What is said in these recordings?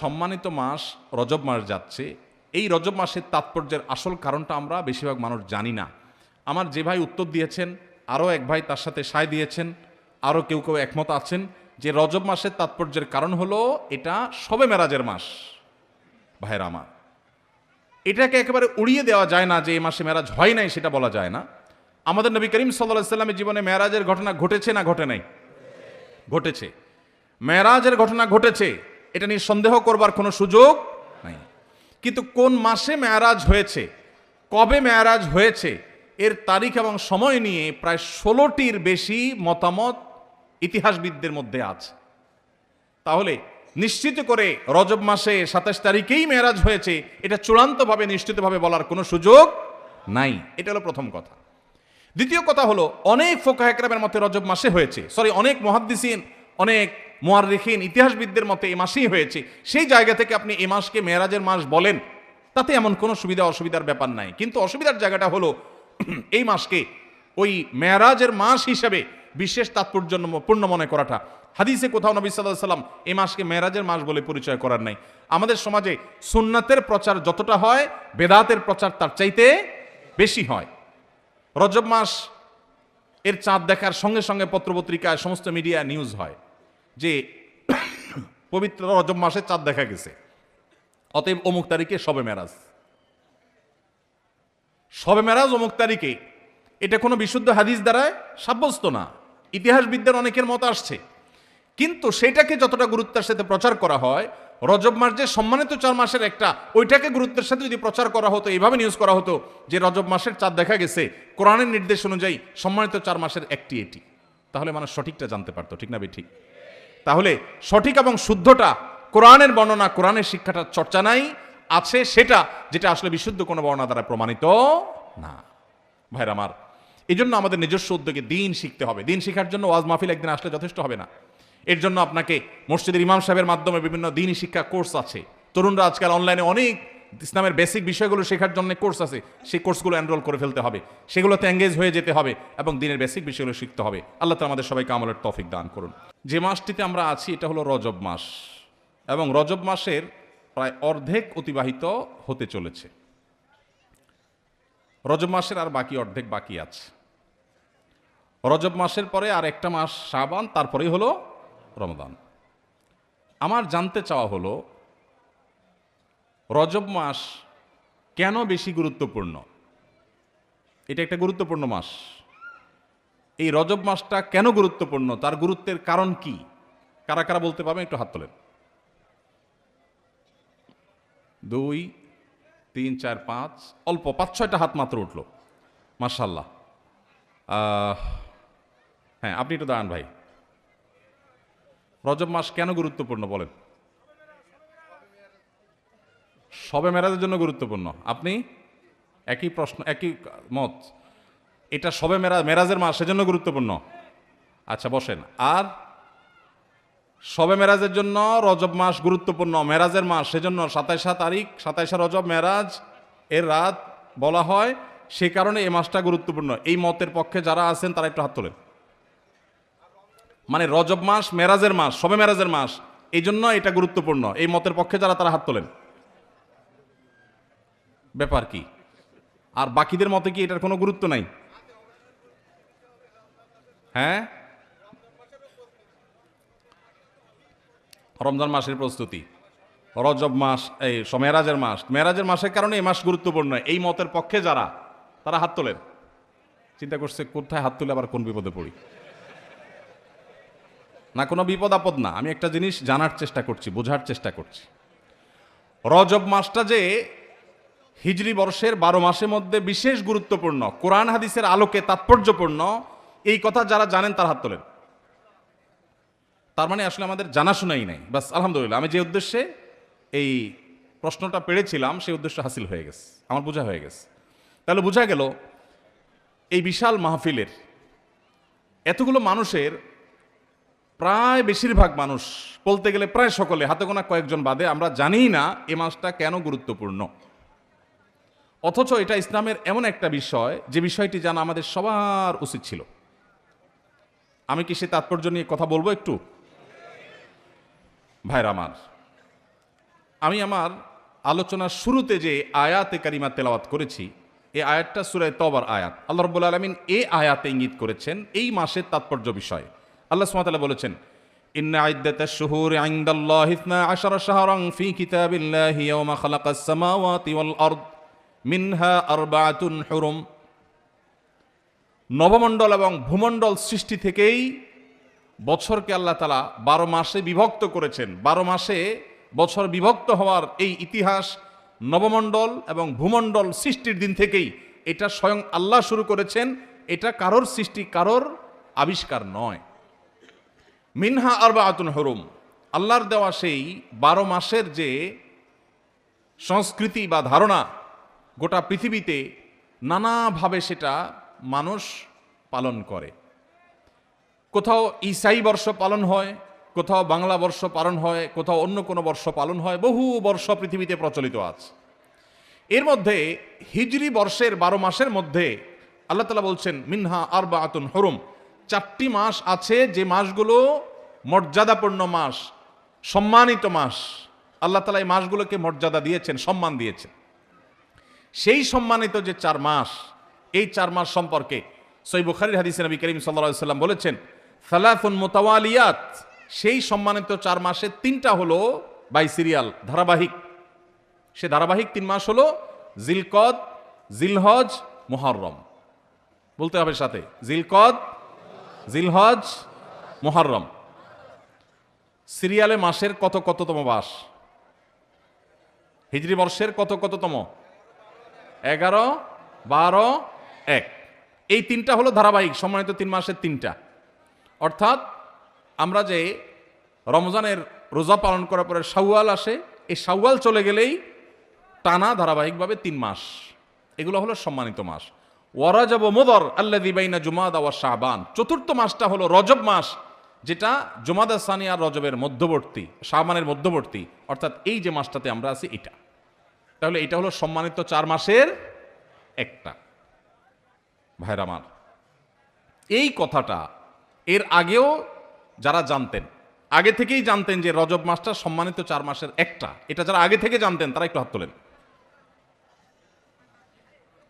সম্মানিত মাস, রজব মাস যাচ্ছে। এই রজব মাসের তাৎপর্যের আসল কারণটা আমরা বেশিরভাগ মানুষ জানি না। আমার যে ভাই উত্তর দিয়েছেন, আরও এক ভাই তার সাথে সায় দিয়েছেন, আরও কেউ কেউ একমত আছেন যে রজব মাসের তাৎপর্যের কারণ হলো এটা সবে মেরাজের মাস ভাইরা আমার। এটাকে একেবারে উড়িয়ে দেওয়া যায় না যে এই মাসে মেরাজ হয় নাই সেটা বলা যায় না। আমাদের নবী করিম সাল্লাহ সাল্লামের জীবনে মেরাজের ঘটনা ঘটেছে না ঘটে নাই? ঘটেছে। মেরাজের ঘটনা ঘটেছে। এটা নিয়ে সন্দেহ করবার কোনো সুযোগ নাই। কিন্তু কোন মাসে মেয়ারাজ হয়েছে, কবে মেয়ারাজ হয়েছে, এর তারিখ এবং সময় নিয়ে প্রায় ষোলোটির বেশি মতামত ইতিহাসবিদদের মধ্যে আছে। তাহলে নিশ্চিত করে রজব মাসে সাতাশ তারিখেই মেয়ারাজ হয়েছে, এটা চূড়ান্তভাবে, নিশ্চিতভাবে বলার কোনো সুযোগ নাই। এটা হলো প্রথম কথা। দ্বিতীয় কথা হলো, অনেক ফোকা একরামের মতে রজব মাসে হয়েছে। সরি, অনেক মহাদ্দিসিন, অনেক মোয়ারিখিন ইতিহাসবিদদের মতে এই মাসেই হয়েছে। সেই জায়গা থেকে আপনি এই মাসকে মেয়েরাজের মাস বলেন, তাতে এমন কোনো সুবিধা অসুবিধার ব্যাপার নাই। কিন্তু অসুবিধার জায়গাটা হলো, এই মাসকে ওই মেয়ারাজের মাস হিসেবে বিশেষ তাৎপর্যপূর্ণ মনে করাটা। হাদিসে কোথাও নবী সাল্লাহ সাল্লাম এই মাসকে মেয়েরাজের মাস বলে পরিচয় করার নাই। আমাদের সমাজে সুন্নাতের প্রচার যতটা হয়, বেদাতের প্রচার তার চাইতে বেশি হয়। রজব মাস এর চাঁদ দেখার সঙ্গে সঙ্গে পত্রপত্রিকায় সমস্ত মিডিয়া নিউজ হয়। যে পবিত্র রজব মাসে চাঁদ দেখা গেছে। অতএব অমুক তারিখে সবে মেরাজ। সবে মেরাজ অমুক তারিখে। এটা কোনো বিশুদ্ধ হাদিস দ্বারায় সাব্যস্ত না। ইতিহাসবিদদের অনেকের মত আসছে। কিন্তু সেটাকে যতটা গুরুত্বের সাথে প্রচার করা হয়, রজব মাস যে সম্মানিত চার মাসের একটা, ওইটাকে গুরুত্বের সাথে যদি প্রচার করা হতো, এইভাবে নিউজ করা হতো যে রজব মাসের চাঁদ দেখা গেছে, কোরআনের নির্দেশ অনুযায়ী সম্মানিত চার মাসের একটি এটি। তাহলে মানুষ সঠিকটা জানতে পারতো, ঠিক না বে ঠিক। তাহলে সঠিক এবং শুদ্ধটা কোরআনের বর্ণনা, কোরআনের শিক্ষাটা চর্চা নাই, আছে সেটা যেটা আসলে বিশুদ্ধ কোনো বর্ণনা দ্বারা প্রমাণিত না। ভাইর আমার এই জন্য আমাদের নিজস্ব উদ্যোগে দিন শিখতে হবে। দিন শিখার জন্য ওয়াজ মাহফিল একদিন আসলে যথেষ্ট হবে না। এর জন্য আপনাকে মসজিদের ইমাম সাহেবের মাধ্যমে বিভিন্ন দিন শিক্ষা কোর্স আছে। তরুণরা আজকাল অনলাইনে অনেক ইসলামের বেসিক বিষয়গুলো শেখার জন্য কোর্স আছে, সেই কোর্সগুলো এনরোল করে ফেলতে হবে। সেগুলোতে এঙ্গেজ হয়ে যেতে হবে এবং দিনের বেসিক বিষয়গুলো শিখতে হবে। আল্লাহ তালা আমাদের সবাইকে আমলের তফিক দান করুন। যে মাসটিতে আমরা আছি, এটা হলো রজব মাস এবং রজব মাসের প্রায় অর্ধেক অতিবাহিত হতে চলেছে। রজব মাসের আর বাকি অর্ধেক বাকি আছে। রজব মাসের পরে আর একটা মাস শ্রাবান তারপরেই হলো রমদান। আমার জানতে চাওয়া হলো রজব মাস কেন বেশি গুরুত্বপূর্ণ? এটা একটা গুরুত্বপূর্ণ মাস। এই রজব মাসটা কেন গুরুত্বপূর্ণ? তার গুরুত্বের কারণ কি? কারা কারা বলতে পারবেন? একটু হাত তোলেন। দুই, তিন, চার, পাঁচ, অল্প পাঁচ, ছয়টা হাত মাত্র উঠল। মার্শাল্লাহ হ্যাঁ আপনি একটু দাঁড়ান ভাই। রজব মাস কেন গুরুত্বপূর্ণ বলেন? সবে মেরাজের জন্য গুরুত্বপূর্ণ। আপনি একই প্রশ্ন, একই মত। এটা সবে মেরা, মেরাজের মাস সেজন্য গুরুত্বপূর্ণ। আচ্ছা বসেন। আর সবে মেরাজের জন্য রজব মাস গুরুত্বপূর্ণ। মেরাজের মাস সেজন্য সাতাইশা তারিখ, সাতাইশা রজব, মেরাজ এর রাত বলা হয়। সে কারণে এই মাসটা গুরুত্বপূর্ণ। এই মতের পক্ষে যারা আছেন, তারা একটু হাত তোলেন। মানে রজব মাস, মেরাজের মাস, সবে মেরাজের মাস, এই জন্য এটা গুরুত্বপূর্ণ। এই মতের পক্ষে যারা, তারা হাত তোলেন। ব্যাপার কি? আর বাকিদের মতে কি এটার কোনো গুরুত্ব নাই? হ্যাঁ? রমজান মাসের প্রস্তুতি। রজব মাস, এই মেরাজের মাস। মেরাজের মাসের কারণে এই মাস গুরুত্বপূর্ণ। এই মতের পক্ষে যারা, তারা হাত তোলেন। চিন্তা করছে কোথায় হাত তুলে আবার কোন বিপদে পড়ি। না, কোনো বিপদ আপদ না। আমি একটা জিনিস জানার চেষ্টা করছি, বোঝার চেষ্টা করছি। রজব মাসটা যে হিজরি বর্ষের বারো মাসের মধ্যে বিশেষ গুরুত্বপূর্ণ, কোরআন হাদিসের আলোকে তাৎপর্যপূর্ণ, এই কথা যারা জানেন তার হাত তোলেন। তার মানে আসলে আমাদের জানাশোনাই নাই। বাস, আলহামদুলিল্লাহ, আমি যে উদ্দেশ্যে এই প্রশ্নটা পেড়েছিলাম, সেই উদ্দেশ্য হাসিল হয়ে গেছে, আমার বোঝা হয়ে গেছে। তাহলে বোঝা গেল, এই বিশাল মাহফিলের এতগুলো মানুষের প্রায় বেশিরভাগ মানুষ, বলতে গেলে প্রায় সকলে, হাতে গোনা কয়েকজন বাদে, আমরা জানি না এ মাসটা কেন গুরুত্বপূর্ণ। অথচ এটা ইসলামের এমন একটা বিষয় যে বিষয়টি জানা আমাদের সবার উচিত ছিল আমি কি সে তাৎপর্য নিয়ে কথা বলবো একটু ভাইরা আমার আমি আমার আলোচনার শুরুতে যে আয়াতে কারিমা তেলাওয়াত করেছি এই আয়াতটা সুরায় তবার আয়াত আল্লাহ রব্বুল আলমিন এই আয়াতে ইঙ্গিত করেছেন এই মাসের তাৎপর্য বিষয় আল্লাহ সুমাতালা বলেছেন إن عدة الشهور عند الله اثنا عشر شهرا في كتاب الله يوم خلق السماوات والأرض মিনহা আরবাতুন হরম। নবমণ্ডল এবং ভূমণ্ডল সৃষ্টি থেকেই বছরকে আল্লাহ তালা বারো মাসে বিভক্ত করেছেন। বারো মাসে বছর বিভক্ত হওয়ার এই ইতিহাস নবমণ্ডল এবং ভূমণ্ডল সৃষ্টির দিন থেকেই এটা স্বয়ং আল্লাহ শুরু করেছেন। এটা কারোর সৃষ্টি, কারোর আবিষ্কার নয়। মিনহা আরবা আতুন হরুম। আল্লাহর দেওয়া সেই বারো মাসের যে সংস্কৃতি বা ধারণা গোটা পৃথিবীতে নানাভাবে সেটা মানুষ পালন করে। কোথাও ইসাই বর্ষ পালন হয়, কোথাও বাংলা বর্ষ পালন হয়, কোথাও অন্য কোনো বর্ষ পালন হয়, বহু বর্ষ পৃথিবীতে প্রচলিত আছে। এর মধ্যে হিজরি বর্ষের বারো মাসের মধ্যে আল্লাহ তালা বলছেন, মিনহা আরবা আতুন হরুম। চারটি মাস আছে যে মাসগুলো মর্যাদাপূর্ণ মাস, সম্মানিত মাস। আল্লাহ তালা এই মাসগুলোকে মর্যাদা দিয়েছেন, সম্মান দিয়েছেন। সেই সম্মানিত যে চার মাস, এই চার মাস সম্পর্কে সই বুখারির হাদিস নবী করিম সাল্লা সাল্লাম বলেছেন সালাফুন মোতাওয়ালিয়াত, সেই সম্মানিত চার মাসে তিনটা হলো বাই সিরিয়াল, ধারাবাহিক। সে ধারাবাহিক তিন মাস হলো জিলকদ, জিলহজ মোহরম বলতে হবে সাথে, জিলকদ, জিলহজ মোহরম সিরিয়ালে মাসের কত কততম বাস হিজরি বর্ষের কত কততম? এগারো, বারো, এক। এই তিনটা হলো ধারাবাহিক সম্মানিত তিন মাসের তিনটা। অর্থাৎ আমরা যে রমজানের রোজা পালন করার পরে শাওয়াল আসে, এই শাওয়াল চলে গেলেই টানা ধারাবাহিকভাবে তিন মাস। এগুলো হলো সম্মানিত মাস। ওয়ারাজব মোদর আল্লা দিবাইনা জুমাদা ওয়া শাহবান চতুর্থ মাসটা হলো রজব মাস, যেটা জুমাদা সানি আর রজবের মধ্যবর্তী শাহবানের মধ্যবর্তী। অর্থাৎ এই যে মাসটাতে আমরা আছি, এটা। তাহলে এটা হলো সম্মানিত চার মাসের একটা। ভাইর আমার, এই কথাটা এর আগেও যারা জানতেন, আগে থেকেই জানতেন যে রজব মাসটা সম্মানিত চার মাসের একটা। এটা যারা আগে থেকে জানতেন, তারা একটু হাত তোলেন।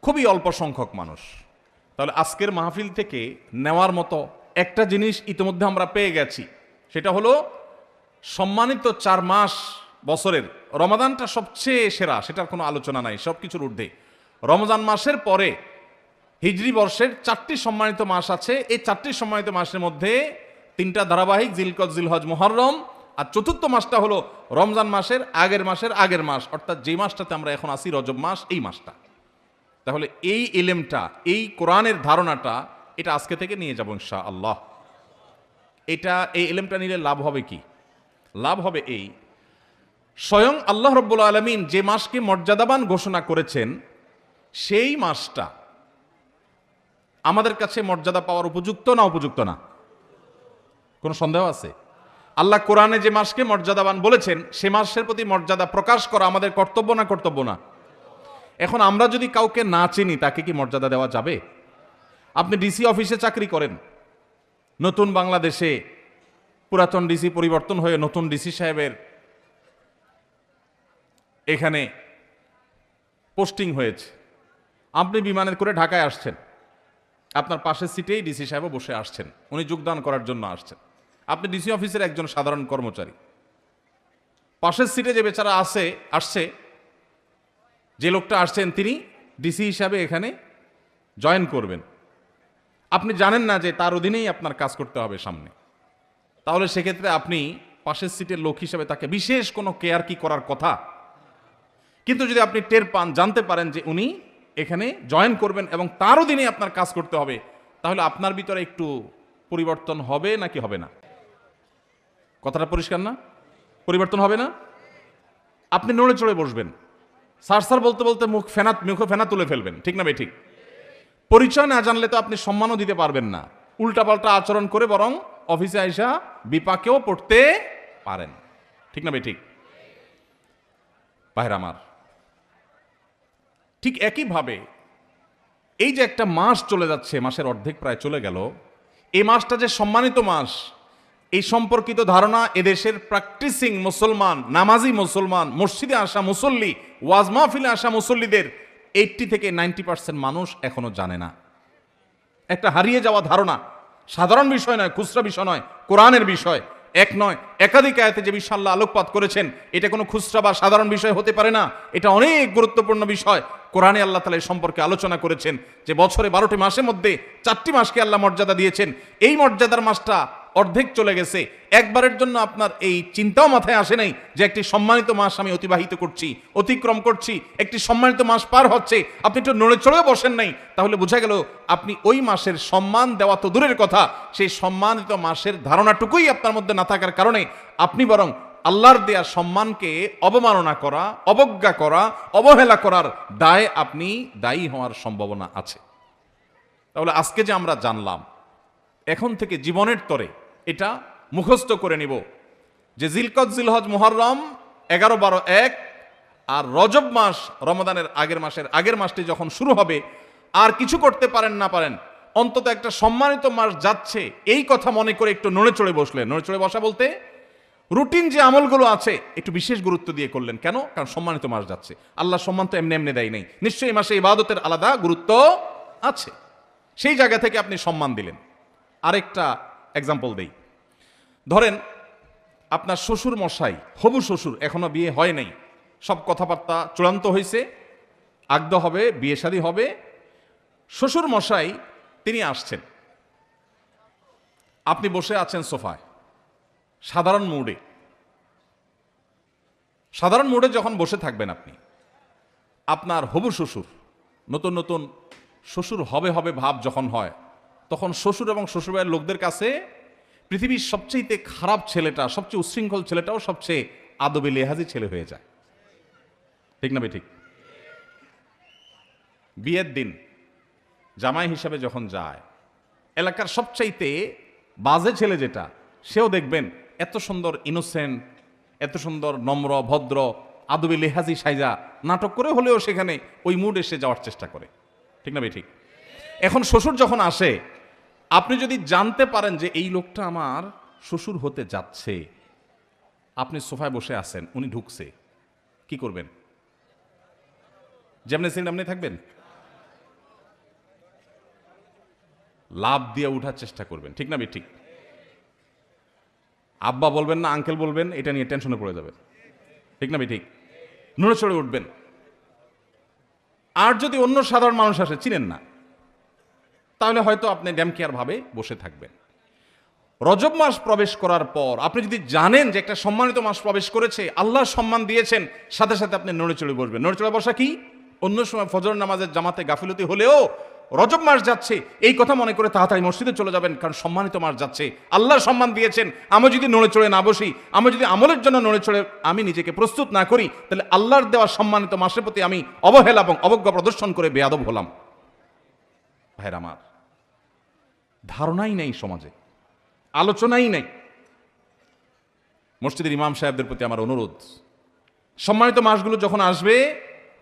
খুবই অল্প সংখ্যক মানুষ। তাহলে আজকের মাহফিল থেকে নেওয়ার মতো একটা জিনিস ইতিমধ্যে আমরা পেয়ে গেছি। সেটা হলো সম্মানিত চার মাস বছরের রমাদানটা সবচেয়ে সেরা, সেটার কোনো আলোচনা নাই সব কিছুর ঊর্ধ্বে। রমজান মাসের পরে হিজরি বর্ষের চারটি সম্মানিত মাস আছে, এই চারটি সম্মানিত মাসের মধ্যে তিনটা ধারাবাহিক, জিলকত, জিলহজ মোহরম আর চতুর্থ মাসটা হলো রমজান মাসের আগের মাসের আগের মাস, অর্থাৎ যে মাসটাতে আমরা এখন আসি রজব মাস, এই মাসটা। তাহলে এই এলেমটা, এই কোরআনের ধারণাটা, এটা আজকে থেকে নিয়ে যাব ইনশা আল্লাহ এটা, এই এলেমটা নিলে লাভ হবে কি? লাভ হবে এই স্বয়ং আল্লাহ রব্বুল আলমিন যে মাসকে মর্যাদাবান ঘোষণা করেছেন, সেই মাসটা আমাদের কাছে মর্যাদা পাওয়ার উপযুক্ত না উপযুক্ত না? কোনো সন্দেহ আছে? আল্লাহ কোরআনে যে মাসকে মর্যাদাবান বলেছেন, সে মাসের প্রতি মর্যাদা প্রকাশ করা আমাদের কর্তব্য না কর্তব্য না? এখন আমরা যদি কাউকে না চিনি, তাকে কি মর্যাদা দেওয়া যাবে? আপনি ডিসি অফিসে চাকরি করেন, নতুন বাংলাদেশে পুরাতন ডিসি পরিবর্তন হয়ে নতুন ডিসি সাহেবের এখানে পোস্টিং হয়েছে। আপনি বিমানের করে ঢাকায় আসছেন। আপনার পাশের সিটেই ডিসি সাহেবও বসে আসছেন। উনি যোগদান করার জন্য আসছেন। আপনি ডিসি অফিসের একজন সাধারণ কর্মচারী। পাশের সিটে যে বেচারা আসে আসছে, যে লোকটা আসছেন তিনি ডিসি হিসাবে এখানে জয়েন করবেন। আপনি জানেন না যে তার অধীনেই আপনার কাজ করতে হবে সামনে। তাহলে সেক্ষেত্রে আপনি পাশের সিটের লোক হিসাবে তাকে বিশেষ কোনো কেয়ার কি করার কথা কিন্তু যদি আপনি টের পান, জানতে পারেন যে উনি এখানে জয়েন করবেন এবং তারও দিনে আপনার কাজ করতে হবে, তাহলে আপনার ভিতরে একটু পরিবর্তন হবে নাকি হবে না? কথাটা পরিষ্কার না? পরিবর্তন হবে না? আপনি নড়ে চড়ে বসবেন। সার সার বলতে বলতে মুখ ফেনা, মুখে ফেনা তুলে ফেলবেন। ঠিক না ভাই, ঠিক? পরিচয় না জানলে তো আপনি সম্মানও দিতে পারবেন না। উল্টাপাল্টা আচরণ করে বরং অফিসে আইসা বিপাকেও পড়তে পারেন। ঠিক না ভাই, ঠিক? ভাইর আমার ঠিক একইভাবে এই যে একটা মাস চলে যাচ্ছে, মাসের অর্ধেক প্রায় চলে গেল, এই মাসটা যে সম্মানিত মাস, এই সম্পর্কিত ধারণা এদেশের প্র্যাকটিসিং মুসলমান, নামাজি মুসলমান, মসজিদে আসা মুসল্লি, ওয়াজ মাহফিলে আসা মুসল্লিদের এইটটি থেকে নাইনটি পার্সেন্ট মানুষ এখনও জানে না। একটা হারিয়ে যাওয়া ধারণা, সাধারণ বিষয় নয়, খুচরা বিষয় নয়, কোরআনের বিষয়, এক নয়, একাধিক আয়াতে যে বিষয় আল্লাহ আলোকপাত করেছেন, এটা কোনো খুচরা বা সাধারণ বিষয় হতে পারে না, এটা অনেক গুরুত্বপূর্ণ বিষয় কোরআনে আল্লাহ তালা এই সম্পর্কে আলোচনা করেছেন যে বছরে বারোটি মাসের মধ্যে চারটি মাসকে আল্লাহ মর্যাদা দিয়েছেন। এই মর্যাদার মাসটা অর্ধেক চলে গেছে। একবারের জন্য আপনার এই চিন্তাও মাথায় আসে নাই যে একটি সম্মানিত মাস আমি অতিবাহিত করছি, অতিক্রম করছি, একটি সম্মানিত মাস পার হচ্ছে। আপনি একটু নড়ে চড়েও বসেন নাই, তাহলে বোঝা গেল আপনি ওই মাসের সম্মান দেওয়া তো দূরের কথা। সেই সম্মানিত মাসের ধারণাটুকুই আপনার মধ্যে না থাকার কারণে আপনি বরং আল্লাহর দেয়া সম্মানকে অবমাননা করা, অবজ্ঞা করা, অবহেলা করার দায় আপনি দায়ী হওয়ার সম্ভাবনা আছে। তাহলে আজকে যে আমরা জানলাম, এখন থেকে জীবনের তরে এটা মুখস্থ করে নিব যে জিলকত, জিলহজ, মুহররম এগারো, বারো, এক আর রজব মাস রমদানের আগের মাসের আগের মাসটি যখন শুরু হবে, আর কিছু করতে পারেন না পারেন, অন্তত একটা সম্মানিত মাস যাচ্ছে, এই কথা মনে করে একটু নড়ে চড়ে বসলে নড়ে চড়ে বসা বলতে রুটিন যে আমলগুলো আছে, একটু বিশেষ গুরুত্ব দিয়ে করলেন। কেন? কারণ সম্মানিত মাস যাচ্ছে। আল্লাহ সম্মান তো এমনি এমনি দেয় নেই। নিশ্চয়ই মাসে ইবাদতের আলাদা গুরুত্ব আছে। সেই জায়গা থেকে আপনি সম্মান দিলেন। আরেকটা এক্সাম্পল দেই। ধরেন, আপনার শ্বশুর মশাই, হবু শ্বশুর, এখনও বিয়ে হয় নাই। সব কথাবার্তা চূড়ান্ত হয়েছে আগদ হবে, বিয়ে শাদী হবে। শ্বশুর মশাই, তিনি আসছেন। আপনি বসে আছেন সোফায়। সাধারণ মুডে। সাধারণ মুডে যখন বসে থাকবেন আপনি, আপনার হবু শ্বশুর, নতুন নতুন শ্বশুর হবে হবে ভাব যখন হয়, তখন শ্বশুর এবং শ্বশুরবাড়ির লোকদের কাছে পৃথিবীর সবচেয়ে খারাপ ছেলেটা, সবচেয়ে উচ্ছৃঙ্খল ছেলেটাও সবচেয়ে আদবে লেহাজি ছেলে হয়ে যায়। ঠিক না ঠিক? বিয়ের দিন জামাই হিসাবে যখন যায়, এলাকার সবচাইতে বাজে ছেলে যেটা, সেও দেখবেন এত সুন্দর ইনোসেন্ট এত সুন্দর নম্র, ভদ্র, আদবে লেহাজি সাইজা নাটক করে হলেও সেখানে ওই মুড এসে যাওয়ার চেষ্টা করে। ঠিক না বে ঠিক। এখন শ্বশুর যখন আসে, আপনি যদি জানতে পারেন যে এই লোকটা আমার শ্বশুর হতে যাচ্ছে, আপনি সোফায় বসে আছেন, উনি ঢুকছে, কি করবেন? যেমনি ছিলেন আপনি থাকবেন? লাভ দিয়ে উঠার চেষ্টা করবেন, ঠিক না ঠিক। আব্বা বলবেন না, আঙ্কেল বলবেন, এটা নিয়ে টেনশনে পড়ে যাবেন ঠিক না বে ঠিক? নড়ে চড়ে উঠবেন। আর যদি অন্য সাধারণ মানুষ আসে, চিনেন না। তাহলে হয়তো আপনি ড্যাম বসে থাকবেন। রজব মাস প্রবেশ করার পর, আপনি যদি জানেন যে একটা সম্মানিত মাস প্রবেশ করেছে আল্লাহ সম্মান দিয়েছেন, সাথে সাথে আপনি নড়ে চড়ে বসবেন। নড়ে চড়ে বসা কি? অন্য সময় ফজর নামাজের জামাতে গাফিলতি হলেও রজব মাস যাচ্ছে, এই কথা মনে করে তাড়াতাড়ি মসজিদে চলে যাবেন, কারণ সম্মানিত মাস যাচ্ছে। আল্লাহ সম্মান দিয়েছেন, আমি যদি নড়ে চড়ে না বসি, আমি যদি আমলের জন্য নড়ে চড়ে আমি নিজেকে প্রস্তুত না করি, তাহলে আল্লাহর দেওয়া সম্মানিত মাসের প্রতি আমি অবহেলা এবং অবজ্ঞা প্রদর্শন করে বেয়াদব হলাম। ভাইরা আমার, ধারণাই নেই সমাজে, আলোচনাই নেই। মসজিদের ইমাম সাহেবদের প্রতি আমার অনুরোধ, সম্মানিত মাসগুলো যখন আসবে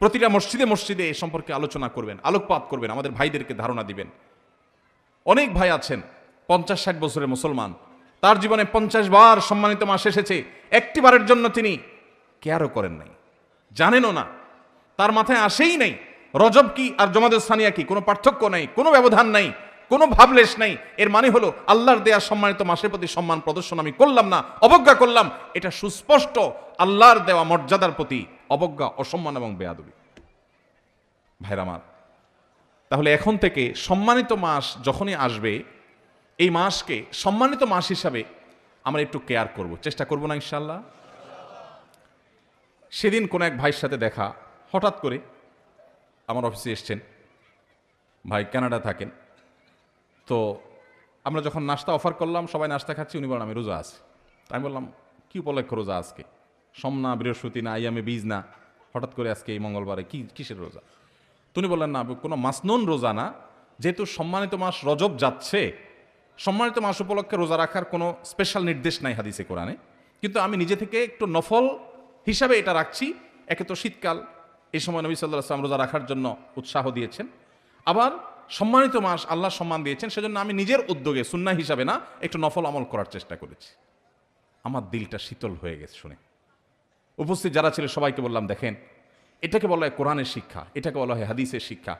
প্রতিটা মসজিদে মসজিদে এ সম্পর্কে আলোচনা করবেন, আলোকপাত করবেন, আমাদের ভাইদেরকে ধারণা দিবেন। অনেক ভাই আছেন, পঞ্চাশ ষাট বছরের মুসলমান। তার জীবনে পঞ্চাশ বার সম্মানিত মাস এসেছে, একটি বারের জন্য তিনি কেয়ারও করেন নাই। জানেনও না, তার মাথায় আসেই নাই, রজব কি আর জমাদের স্থানিয়া কি, কোনো পার্থক্য নেই, কোনো ব্যবধান নাই, কোনো ভাবলেশ নাই। এর মানে হলো, আল্লাহর দেয়া সম্মানিত মাসের প্রতি সম্মান প্রদর্শন আমি করলাম না, অবজ্ঞা করলাম, এটা সুস্পষ্ট আল্লাহর দেওয়া মর্যাদার প্রতি অবজ্ঞা, অসম্মান এবং বেয়াদবি। ভাইরা আমার, তাহলে এখন থেকে সম্মানিত মাস যখনই আসবে, এই মাসকে সম্মানিত মাস হিসাবে আমরা একটু কেয়ার করব। চেষ্টা করব না ইনশাল্লাহ সেদিন কোন এক ভাইয়ের সাথে দেখা, হঠাৎ করে আমার অফিসে এসছেন। ভাই কানাডা থাকেন। তো আমরা যখন নাস্তা অফার করলাম, সবাই নাস্তা খাচ্ছি, উনি বলেন আমি রোজা আছি। আমি বললাম, কী উপলক্ষে রোজা আজকে? সোম না বৃহস্পতি না, আইয়ামে বীজ না। হঠাৎ করে আজকে এই মঙ্গলবারে কি, কিসের রোজা? তুমি বললেন, না, কোনো মাসনুন রোজা না। যেহেতু সম্মানিত মাস রজব যাচ্ছে, সম্মানিত মাস উপলক্ষে রোজা রাখার কোনো স্পেশাল নির্দেশ নাই হাদিসে, কোরআনে। কিন্তু আমি নিজে থেকে একটু নফল হিসাবে এটা রাখছি। একে তো শীতকাল। এই সময় নবী সাল্লাহ আসলাম রোজা রাখার জন্য উৎসাহ দিয়েছেন। আবার সম্মানিত মাস আল্লাহ সম্মান দিয়েছেন, সেজন্য আমি নিজের উদ্যোগে সুন্না হিসাবে না, একটু নফল আমল করার চেষ্টা করেছি। আমার দিলটা শীতল হয়ে গেছে শুনে। উপস্থিত যারা ছিল, সবাইকে বললাম, দেখেন, এটাকে বলা হয় কোরআনের শিক্ষা, এটাকে বলা হয় হাদিসের শিক্ষা।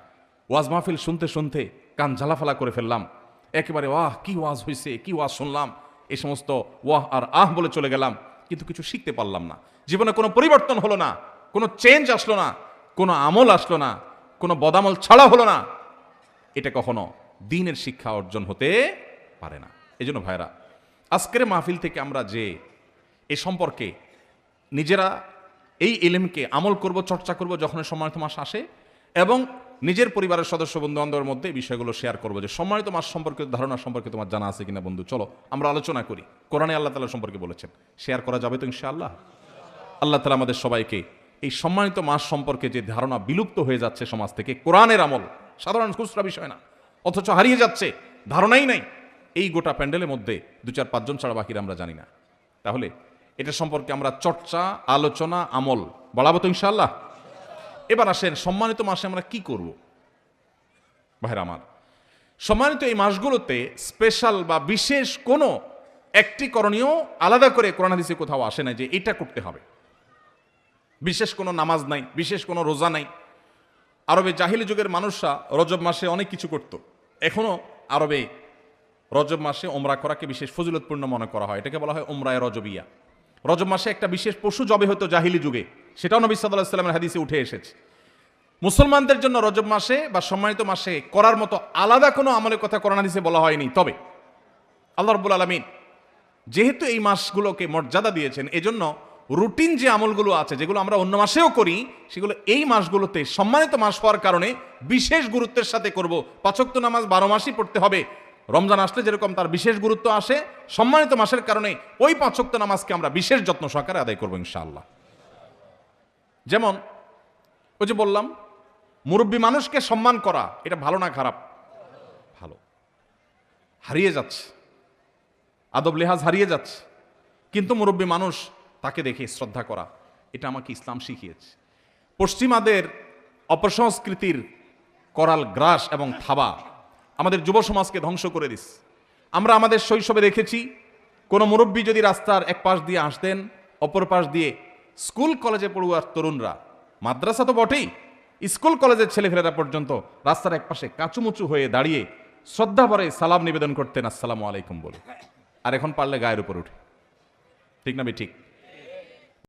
ওয়াজ মাহফিল শুনতে শুনতে কান ঝালাফালা করে ফেললাম। একেবারে, ওয়াহ, কি ওয়াজ হয়েছে কি ওয়াজ শুনলাম? এই সমস্ত ওয়াহ আর আহ বলে চলে গেলাম। কিন্তু কিছু শিখতে পারলাম না। জীবনে কোনো পরিবর্তন হলো না, কোনো চেঞ্জ আসলো না, কোনো আমল আসলো না, কোনো বদামল ছাড়া হলো না। এটা কখনো দিনের শিক্ষা অর্জন হতে পারে না। এই জন্য ভাইরা আজকের মাহফিল থেকে আমরা যে, এ সম্পর্কে নিজেরা এই এলেমকে আমল করব, চর্চা করব যখন সম্মানিত মাস আসে এবং নিজের পরিবারের সদস্য বন্ধু বান্ধবের মধ্যে বিষয়গুলো শেয়ার করব যে সম্মানিত মাস সম্পর্কে ধারণা সম্পর্কে তোমার জানা আছে কিনা বন্ধু? চলো, আমরা আলোচনা করি। কোরআনে আল্লাহ তালা সম্পর্কে বলেছেন। শেয়ার করা যাবে তো ইনশাআল্লাহ? আল্লাহ তালা আমাদের সবাইকে এই সম্মানিত মাস সম্পর্কে যে ধারণা বিলুপ্ত হয়ে যাচ্ছে সমাজ থেকে, কোরআনের আমল, সাধারণ খুচরা বিষয় না, অথচ হারিয়ে যাচ্ছে, ধারণাই নাই, এই গোটা প্যান্ডেলের মধ্যে দু চার পাঁচজন ছাড়া বাকিরা আমরা জানি না। তাহলে এটা সম্পর্কে আমরা চর্চা, আলোচনা, আমল। বাড়াবো তো ইনশাআল্লাহ। এবার আসেন, সম্মানিত মাসে আমরা কি করব? ভাইরা আমার, সম্মানিত এই মাসগুলোতে স্পেশাল বা বিশেষ কোনো একটি করণীয় আলাদা করে হাদিসে কোথাও আসে না যে এটা করতে হবে। বিশেষ কোনো নামাজ নাই, বিশেষ কোনো রোজা নাই। আরবে জাহিলি যুগের মানুষরা রজব মাসে অনেক কিছু করত। এখনও আরবে রজব মাসে ওমরা করাকে বিশেষ ফজিলতপূর্ণ মনে করা হয়। এটাকে বলা হয় ওমরায় রজবিয়া। রজব মাসে একটা বিশেষ পশু জবে হতো জাহিলি যুগে। সেটাও নবী সাল্লাহ সাল্লামের হাদিসে উঠে এসেছে। মুসলমানদের জন্য রজব মাসে বা সম্মানিত মাসে করার মতো আলাদা কোনো আমলের কথা কোরআন হাদিসে বলা হয়নি। তবে আল্লাহ রব্বুল আলমিন যেহেতু এই মাসগুলোকে মর্যাদা দিয়েছেন, এজন্য রুটিন যে আমলগুলো আছে, যেগুলো আমরা অন্য মাসেও করি, সেগুলো এই মাসগুলোতে সম্মানিত মাস হওয়ার কারণে বিশেষ গুরুত্বের সাথে করব। পাচক্ত নামাজ বারো মাসই পড়তে হবে। রমজান আসলে যেরকম তার বিশেষ গুরুত্ব আসে, সম্মানিত মাসের কারণে ওই পাঁচক্ত নামাজকে আমরা বিশেষ যত্ন সহকারে আদায় করব ইনশাআল্লাহ। যেমন ওই যে বললাম, মুরব্বী মানুষকে সম্মান করা, এটা ভালো না খারাপ? ভালো। হারিয়ে যাচ্ছে। আদব লেহাজ হারিয়ে যাচ্ছে। কিন্তু মুরব্বী মানুষ তাকে দেখে শ্রদ্ধা করা, এটা আমাকে ইসলাম শিখিয়েছে। পশ্চিমাদের অপসংস্কৃতির করাল গ্রাস এবং থাবা আমাদের যুব সমাজকে ধ্বংস করে দিস। আমরা আমাদের শৈশবে দেখেছি, কোনো মুরব্বী যদি রাস্তার এক পাশ দিয়ে আসতেন, অপর পাশ দিয়ে স্কুল কলেজে পড়ুয়ার তরুণরা। মাদ্রাসা তো বটেই। স্কুল কলেজের ছেলেফেলেরা পর্যন্ত রাস্তার এক পাশে কাঁচুমুচু হয়ে দাঁড়িয়ে শ্রদ্ধা ভরে সালাম নিবেদন করতেন, আসসালামু আলাইকুম বলে। আর এখন পারলে গায়ের উপর উঠে। ঠিক না ঠিক?